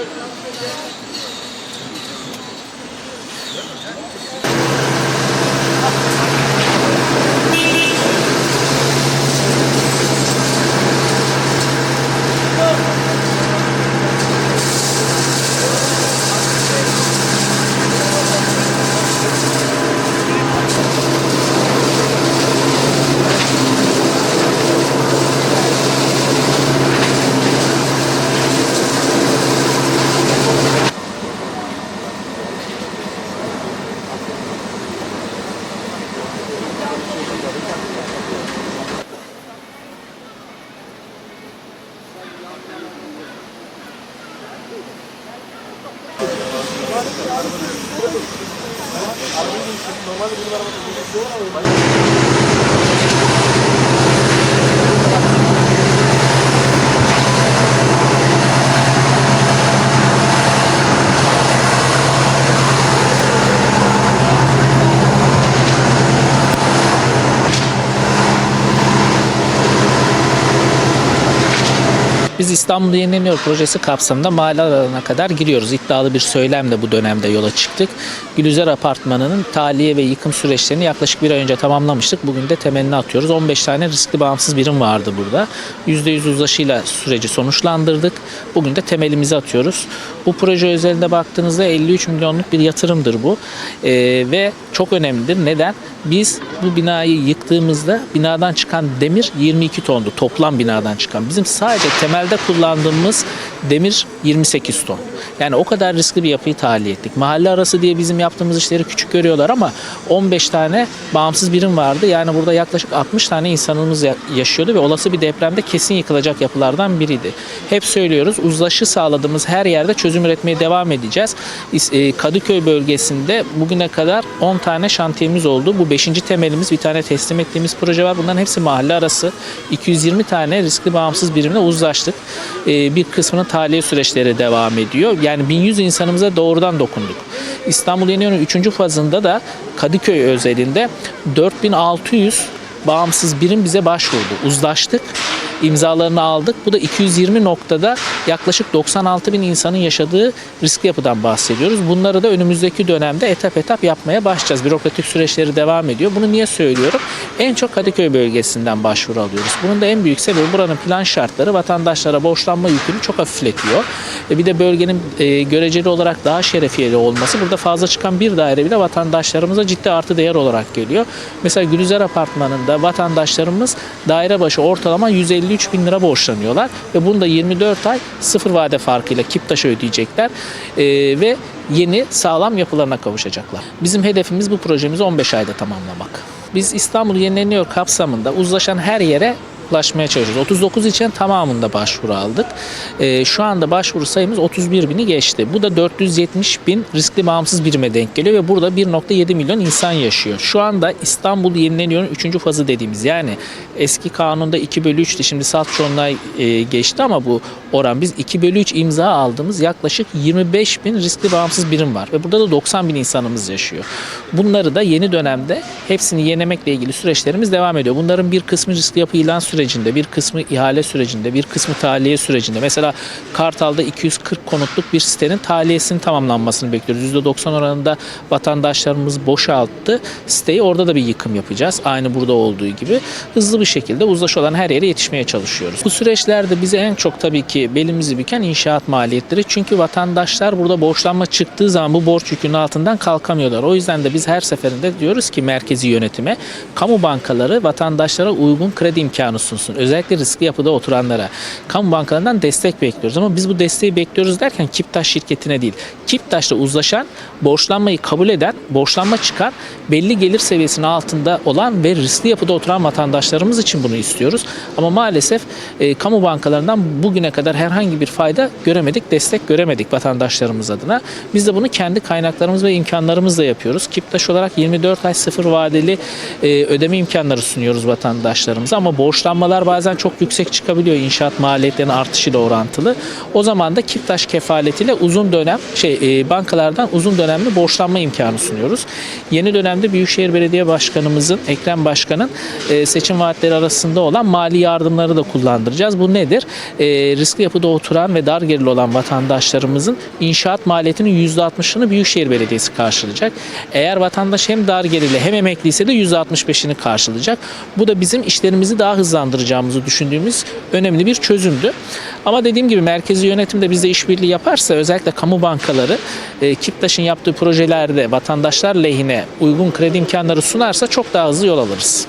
todos não Arabayı değiştirdim. Normalde benim arabada bir şey olmuyor. Biz İstanbul Yenileniyor projesi kapsamında mahalle aralarına kadar giriyoruz. İddialı bir söylemle bu dönemde yola çıktık. Gülüzer Apartmanı'nın tahliye ve yıkım süreçlerini yaklaşık bir ay önce tamamlamıştık. Bugün de temelini atıyoruz. 15 tane riskli bağımsız birim vardı burada. %100 uzlaşıyla süreci sonuçlandırdık. Bugün de temelimizi atıyoruz. Bu proje özelinde baktığınızda 53 milyonluk bir yatırımdır bu. Ee, ve çok önemlidir. Neden? Biz bu binayı yıktığımızda binadan çıkan demir 22 tondu. Toplam binadan çıkan. Bizim sadece temelde kullandığımız demir 28 ton. Yani o kadar riskli bir yapıyı tahliye ettik. Mahalle arası diye bizim yaptığımız işleri küçük görüyorlar ama 15 tane bağımsız birim vardı. Yani burada yaklaşık 60 tane insanımız ya- yaşıyordu ve olası bir depremde kesin yıkılacak yapılardan biriydi. Hep söylüyoruz uzlaşı sağladığımız her yerde çözüm üretmeye devam edeceğiz. E, Kadıköy bölgesinde bugüne kadar 10 tane şantiyemiz oldu. Bu 5. temelimiz bir tane teslim ettiğimiz proje var. Bunların hepsi mahalle arası. 220 tane riskli bağımsız birimle uzlaştık. E, Bir kısmının tahliye süreçleri devam ediyor. Yani 1100 insanımıza doğrudan dokunduk. İstanbul Yeniyor'un 3. fazında da Kadıköy özelinde 4600 bağımsız birim bize başvurdu. Uzlaştık. imzalarını aldık. Bu da 220 noktada yaklaşık 96 bin insanın yaşadığı riskli yapıdan bahsediyoruz. Bunları da önümüzdeki dönemde etap etap yapmaya başlayacağız. Bürokratik süreçleri devam ediyor. Bunu niye söylüyorum? En çok Kadıköy bölgesinden başvuru alıyoruz. Bunun da en büyük sebebi buranın plan şartları vatandaşlara borçlanma yükünü çok hafifletiyor. E bir de bölgenin e, göreceli olarak daha şerefiyeli olması. Burada fazla çıkan bir daire bile vatandaşlarımıza ciddi artı değer olarak geliyor. Mesela Gülüzer Apartmanı'nda vatandaşlarımız daire başı ortalama 153 bin lira borçlanıyorlar ve bunu da 24 ay sıfır vade farkıyla Kiptaş'a ödeyecekler E, ve yeni sağlam yapılarına kavuşacaklar. Bizim hedefimiz bu projemizi 15 ayda tamamlamak. Biz İstanbul Yenileniyor kapsamında uzlaşan her yere ulaşmaya çalışıyoruz. 39 için tamamında başvuru aldık. Ee, şu anda başvuru sayımız 31 bini geçti. Bu da 470 bin riskli bağımsız birime denk geliyor ve burada 1.7 milyon insan yaşıyor. Şu anda İstanbul Yenileniyor'un 3. fazı dediğimiz yani eski kanunda 2 bölü 3'tü şimdi salt çoğunluğa e, geçti ama bu oran biz 2 bölü 3 imza aldığımız yaklaşık 25 bin riskli bağımsız birim var ve burada da 90 bin insanımız yaşıyor. Bunları da yeni dönemde hepsini yenemekle ilgili süreçlerimiz devam ediyor. Bunların bir kısmı riskli yapı ilan sürecinde, bir kısmı ihale sürecinde, bir kısmı tahliye sürecinde. Mesela Kartal'da 240 konutluk bir sitenin tahliyesinin tamamlanmasını bekliyoruz. %90 oranında vatandaşlarımız boşalttı. Siteyi orada da bir yıkım yapacağız. Aynı burada olduğu gibi. Hızlı bir şekilde uzlaşı olan her yere yetişmeye çalışıyoruz. Bu süreçlerde bize en çok tabii ki belimizi büken inşaat maliyetleri. Çünkü vatandaşlar burada borçlanma çıktığı zaman bu borç yükünün altından kalkamıyorlar. O yüzden de biz her seferinde diyoruz ki merkezi yönetime kamu bankaları vatandaşlara uygun kredi imkanı sunsun. Özellikle riskli yapıda oturanlara. Kamu bankalarından destek bekliyoruz ama biz bu desteği bekliyoruz derken Kiptaş şirketine değil. Kiptaş'la uzlaşan, borçlanmayı kabul eden, borçlanma çıkan, belli gelir seviyesinin altında olan ve riskli yapıda oturan vatandaşlarımız için bunu istiyoruz. Ama maalesef e, kamu bankalarından bugüne kadar herhangi bir fayda göremedik, destek göremedik vatandaşlarımız adına. Biz de bunu kendi kaynaklarımız ve imkanlarımızla yapıyoruz. Kiptaş olarak 24 ay sıfır vadeli e, ödeme imkanları sunuyoruz vatandaşlarımıza ama borçlanmalar bazen çok yüksek çıkabiliyor inşaat maliyetlerinin artışıyla orantılı. O zaman da Kiptaş kefaletiyle uzun dönem şey e, bankalardan uzun dönemli borçlanma imkanı sunuyoruz. Yeni dönemde Büyükşehir Belediye Başkanımızın Ekrem Başkan'ın e, seçim vaatleri arasında olan mali yardımları da kullandıracağız. Bu nedir? E, riskli yapıda oturan ve dar gelirli olan vatandaşlarımızın inşaat maliyetinin %60'ını Büyükşehir Belediyesi karşılayacak. Eğer vatandaş hem dar gelirli hem emekliyse de %65'ini karşılayacak. Bu da bizim işlerimizi daha hızlandıracağımızı düşündüğümüz önemli bir çözümdü. Ama dediğim gibi merkezi yönetim de bizde işbirliği yaparsa özellikle kamu bankaları e, Kiptaş'ın yaptığı projelerde vatandaşlar lehine uygun kredi imkanları sunarsa çok daha hızlı yol alırız.